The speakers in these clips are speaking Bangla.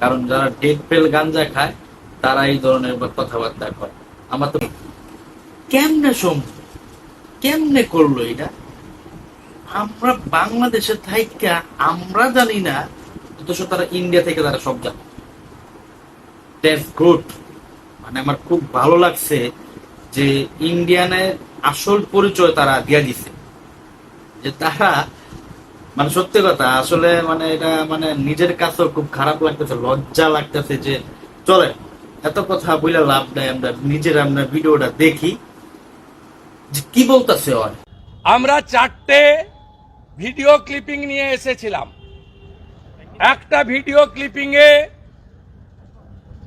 কারণ যারা ডেট ফেল গাঞ্জা খায়, তারা এই ধরনের কথাবার্তা কয় আমার তো কেমনে সম্ভব? কেমনে করল এটা? আমরা বাংলাদেশের থাইকা, আমরা জানি না, অথচ তারা ইন্ডিয়া থেকে তারা সব জানে। দ্যাটস গুড মানে আমার খুব ভালো লাগছে যে ইন্ডিয়ানের আসল পরিচয় তারা দিয়া দিছে। যে তারা মানে সত্যি কথা, আসলে মানে এটা মানে নিজের কাছেও খুব খারাপ লাগতেছে, লজ্জা লাগতেছে যে, চলে, এত কথা বলে লাভ নাই, আমরা নিজের আমরা ভিডিওটা দেখি, যে কি বলতেছে ওর? আমরা চারটে ভিডিও ক্লিপিং নিয়ে এসেছিলাম। একটা ভিডিও ক্লিপিং এ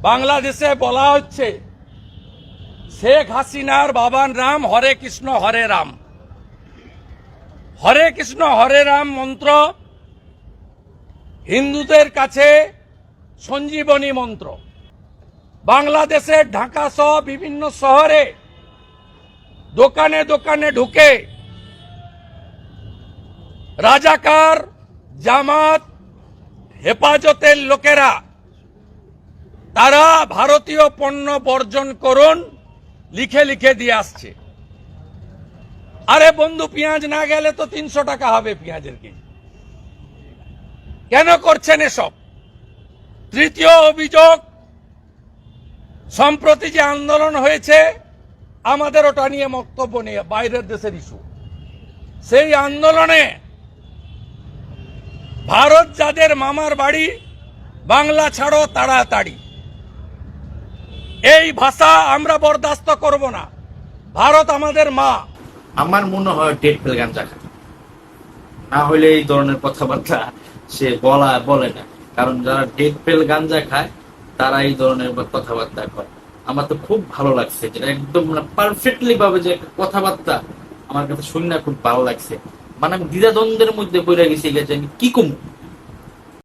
বাংলাদেশে বলা হচ্ছে, শেখ হাসিনার বাবান রাম হরে কৃষ্ণ, হরে রাম। হরে কৃষ্ণ, হরে রাম মন্ত্র। হিন্দুদের কাছে সঞ্জীবনী মন্ত্র। বাংলাদেশের ঢাকা সহ বিভিন্ন শহরে দোকানে দোকানে ঢুকে রাজাকার, জামাত, হেফাজতের লোকেরা তারা ভারতীয় পণ্য বর্জন করুন, লিখে লিখে দিয়ে আসছে। আরে বন্ধু, পেঁয়াজ না গেলে তো তিনশো টাকা হবে পেঁয়াজের কেজি। কেন করছেন এসব? তৃতীয় অভিযোগ, সম্প্রতি যে আন্দোলন হয়েছে, আমাদের ওটা নিয়ে বক্তব্য নিয়ে বাইরের দেশের ইস্যু সেই আন্দোলনে ভারত যাদের মামার বাড়ি, বাংলা ছাড়ো তাড়াতাড়ি। এই ভাষা আমরা বরদাস্ত করব না। ভারত আমাদের মা। আমার মনে হয় ডেট ফেল গাঞ্জা খায় না হলে এই ধরনের কথাবার্তা সে বলা, বলে না। কারণ যারা ডেট ফেল গাঞ্জা খায় তারা এই ধরনের কথাবার্তা করে। আমার তো খুব ভালো লাগছে যেটা একদম পারফেক্টলি ভাবে যে কথাবার্তা আমার কাছে শুনে খুব ভালো লাগছে। মানে আমি দ্বিধাদ্বন্দ্বের মধ্যে বইরা গেছি গেছে আমি কি কমু?